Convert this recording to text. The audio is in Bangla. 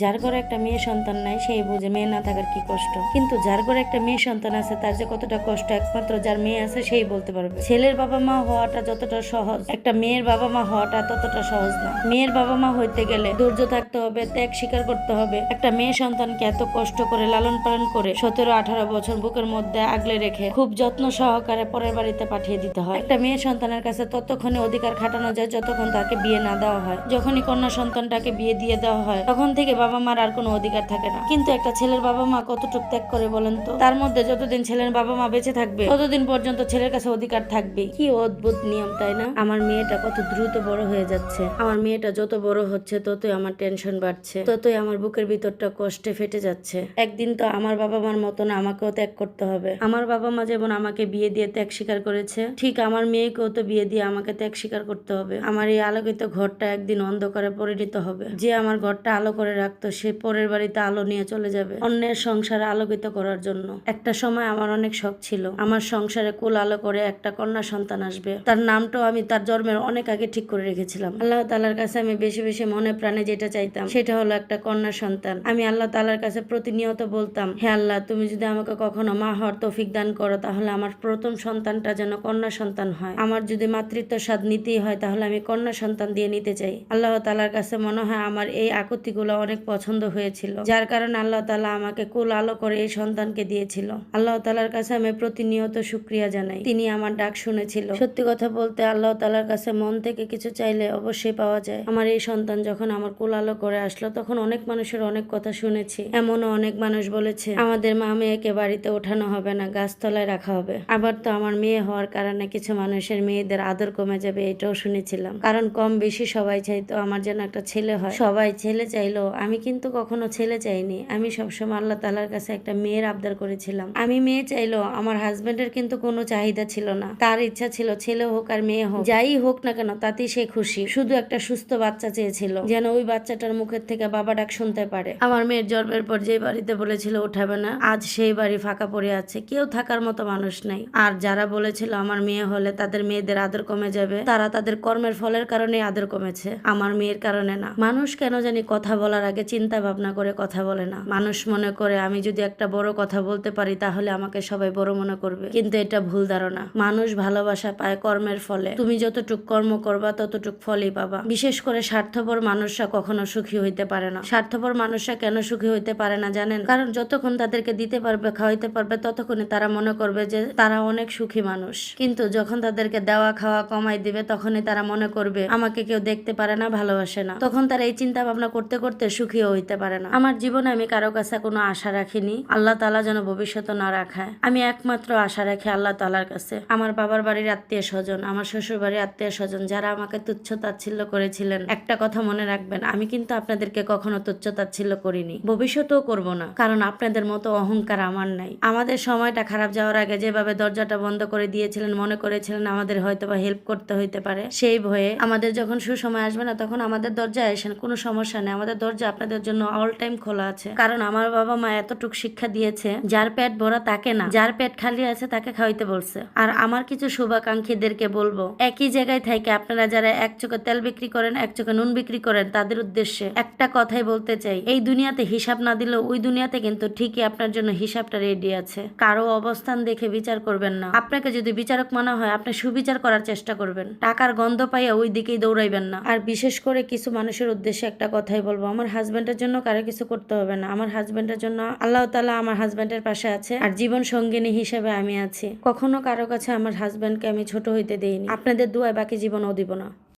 যার ঘরে একটা মেয়ে সন্তান নাই, সেই বুঝে মেয়ে না থাকার কি কষ্ট? কিন্তু যার ঘরে একটা মেয়ে সন্তান আছে, তার যে কতটা কষ্ট, একমাত্র যার মেয়ে আছে, সেই বলতে পারবে। ছেলের বাবা মা হওয়াটা যতটা সহজ, একটা মেয়ের বাবা মা হওয়াটা ততটা সহজ না। মেয়ের বাবা মা হইতে গেলে ধৈর্য থাকতে হবে, ত্যাগ স্বীকার করতে হবে। একটা মেয়ে সন্তানকে এত কষ্ট করে লালন পালন করে সতেরো, আঠারো বছর বুকের মধ্যে আগলে রেখে খুব যত্ন সহকারে পরের বাড়িতে পাঠিয়ে দিতে হয়। একটা মেয়ে সন্তানের কাছে ততক্ষণে অধিকার খাটানো যায়, যতক্ষণ তাকে বিয়ে না দেওয়া হয়। যখনই কন্যা সন্তানটাকে বিয়ে দিয়ে দেওয়া হয়, তখন থেকে বাবা মার আর কোনো অধিকার থাকে না। কিন্তু একটা ছেলের বাবা মা কতটুক ত্যাগ করে বলেন তো? তার মধ্যে যতদিন ছেলের বাবা মা বেঁচে থাকবে, ততদিন পর্যন্ত ছেলের কাছে অধিকার থাকবে। কি অদ্ভুত নিয়ম, তাই না? আমার মেয়েটা কত দ্রুত বড় হয়ে যাচ্ছে। আমার মেয়েটা যত বড় হচ্ছে, ততই আমার টেনশন বাড়ছে। ততই আমার বুকের ভিতরটা কষ্টে ফেটে যাচ্ছে। একদিন তো আমার বাবা মার মতন আমাকেও ত্যাগ করতে হবে। আমার বাবা মা যেমন আমাকে বিয়ে দিয়ে ত্যাগ স্বীকার করেছে, ঠিক আমার মেয়েকেও তো বিয়ে দিয়ে আমাকে ত্যাগ স্বীকার করতে হবে। আমার এই আলোকিত ঘরটা একদিন অন্ধকারে পরিণত হবে। যে আমার ঘরটা আলো করে রাখতো সে পরের বাড়িতে আলো নিয়ে চলে যাবে অন্যের সংসারে আলোকিত করার জন্য। একটা সময় আমার অনেক শখ ছিল। আমার সংসারে কুল আলো করে একটা কন্যা সন্তান আসবে। তার নামটাও আমি তার জন্মের অনেক আগে ঠিক করে রেখেছিলাম। আল্লাহ তালার কাছে আমি বেশি বেশি মনে প্রাণে যেটা চাইতাম, সেটা হলো একটা কন্যা সন্তান। আমি আল্লাহ তালার কাছে প্রতিনিয়ত বলতাম, হে আল্লাহ, তুমি যদি আমাকে কখনো মা হওয়ার তৌফিক দান করো, তাহলে আমার প্রথম সন্তানটা যেন কন্যা সন্তান হয়। আমার যদি মাতৃত্ব স্বাদ নিতেই হয়, তাহলে আমি কন্যা সন্তান দিয়ে নিতে চাই। আল্লাহ তালার কাছে মনে হয় আমার এই আকুতিগুলো অনেক পছন্দ হয়েছিল। যার কারণে আল্লাহ তালা আমাকে কুল আলো করে এই সন্তানকে দিয়েছিল। আল্লাহ তালার কাছে আমি প্রতিনিয়ত শুক্রিয়া জানাই। তিনি আমার ডাক শুনেছিল। সত্যি কথা বলতে আল্লাহ তালার কাছে মন থেকে কিছু চাইলে অবশ্যই পাওয়া যায়। আমার এই সন্তান যখন আমার কুল আলো করে আসলো, তখন অনেক মানুষের অনেক কথা শুনেছি। এমনও অনেক মানুষ বলেছে, আমাদের মা মেয়েকে বাড়িতে ওঠানো হবে না, গাছতলায় রাখা হবে। আবার তো আমার মেয়ে হওয়ার কারণে কিছু মানুষের মেয়েদের আদর কমে যাবে, এটাও শুনেছিলাম। কারণ কম বেশি সবাই চাইতো আমার যেন একটা ছেলে হয়। সবাই ছেলে চাইলো আমি কিন্তু কখনো ছেলে চাইনি। আমি সবসময় আল্লাহ তালার কাছে একটা মেয়ের আবদার করেছিলাম। আমি মেয়ে চাইলো, আমার হাজবেন্ডের কিন্তু কোনো চাহিদা ছিল না। তার ইচ্ছা ছিল ছেলে হোক আর মেয়ে হোক। যাই হোক না কেন, তাতেই সে খুশি। শুধু একটা সুস্থ বাচ্চা চেয়েছিল, যেন ওই বাচ্চাটার মুখের থেকে বাবা ডাক শুনতে পারে। আমার মেয়ের জন্মের পর যে বাড়িতে বলেছিল, উঠাবে না। আজ সেই বাড়ি ফাঁকা পড়ে আছে। কেউ থাকার মতো মানুষ নাই। আর যারা বলেছিল, আমার মেয়ে হলে তাদের মেয়েদের আদর কমে যাবে, তারা তাদের কর্মের ফলের কারণে আদর কমেছে। আমার মেয়ের কারণে না। মানুষ কেন জানি কথা বলার আগে চিন্তা ভাবনা করে কথা বলে না। মানুষ মনে করে, আমি যদি একটা বড় কথা বলতে পারি, তাহলে আমাকে সবাই বড় মনে করবে। কিন্তু এটা ভুল ধারণা। মানুষ ভালোবাসা পায় কর্মের ফলে। তুমি যতটুক কর্ম করবা, ততটুক ফলই পাবা। বিশেষ করে স্বার্থপর মানুষরা কখনো সুখী হইতে পারে না। স্বার্থপর মানুষরা কেন সুখী হইতে পারে না জানেন? কারণ যতক্ষণ তাদেরকে দিতে পারবে, খাওয়াইতে পারবে, ততক্ষণে তারা মনে করবে যে তারা অনেক সুখী মানুষ। কিন্তু যখন তাদেরকে দেওয়া, খাওয়া, কমাই দিবে, তখনই তারা মনে করবে, আমাকে কেউ দেখতে পারে না, ভালোবাসে না। তখন তারা এই চিন্তা ভাবনা করতে করতে সুখীও হইতে পারে না। আমার জীবনে আমি কারও কাছে কোনো আশা রাখিনি। আল্লাহ তালা যেন ভবিষ্যৎ না রাখায়। আমি একমাত্র আশা রাখি আল্লাহ তালার কাছে। আমার বাবার বাড়ির আত্মীয় স্বজন, আমার শ্বশুর বাড়ির আত্মীয় স্বজন যারা আমাকে তুচ্ছ তাচ্ছিল্য করেছিলেন, একটা কথা মনে রাখবেন, আমি কিন্তু আপনাদেরকে কখনো তুচ্ছ তাচ্ছিল্য করিনি। ভবিষ্যতেও করব না, কারণ আপনাদের মতো অহংকার আমার নাই। আমাদের সময়টা খারাপ যাওয়ার আগে যেভাবে দরজাটা বন্ধ করে দিয়েছিলেন, মনে করেছিলেন আমাদের হয়তো বা হেল্প করতে হইতে পারে। সেই ভয়ে আমাদের যখন সুসময় আসবে না, তখন আমাদের দরজা আসেন, কোনো সমস্যা নেই। আমাদের দরজা আপনাদের জন্য অল টাইম খোলা আছে। কারণ আমার বাবা মা এতটুকু শিক্ষা দিয়েছে, যার পেট ভরা তাকে না, যার পেট খালি আছে তাকে খাওয়াইতে বলছে। আর আমার কিছু শুভাকাঙ্ক্ষীদেরকে বলব, একই জায়গায় থেকে আপনারা যারা এক চোখে তেল বিক্রি করেন, এক চোখে নুন বিক্রি করেন, তাদের উদ্দেশ্যে একটা কথাই বলতে চাই, এই দুনিয়াতে হিসাব না দিলেও ওই দুনিয়াতে কিন্তু ঠিকই আপনার জন্য হিসাবটা রেডি আছে। কারও অবস্থান দেখে বিচার করবেন না। আপনাকে যদি বিচারক মনে হয়, আপনি সুবিচার করার চেষ্টা করবেন। টাকার গন্ধ পাইয়া ওই দিকেই দৌড়াইবেন না। আর বিশেষ করে কিছু মানুষের উদ্দেশ্যে একটা কথাই বলব, আমার হাজবেন্ডের জন্য কারও কিছু করতে হবে না। আমার হাজব্যান্ডের জন্য আল্লাহ তালা আমার হাজব্যান্ডের পাশে আছে আর জীবন সঙ্গিনী হিসেবে আমি আছি। কখনো কারও কাছে আমার হাজব্যান্ডকে আমি ছোট হইতে দিইনি। আপনাদের দুয়ায় বাকি জীবনও দিব না।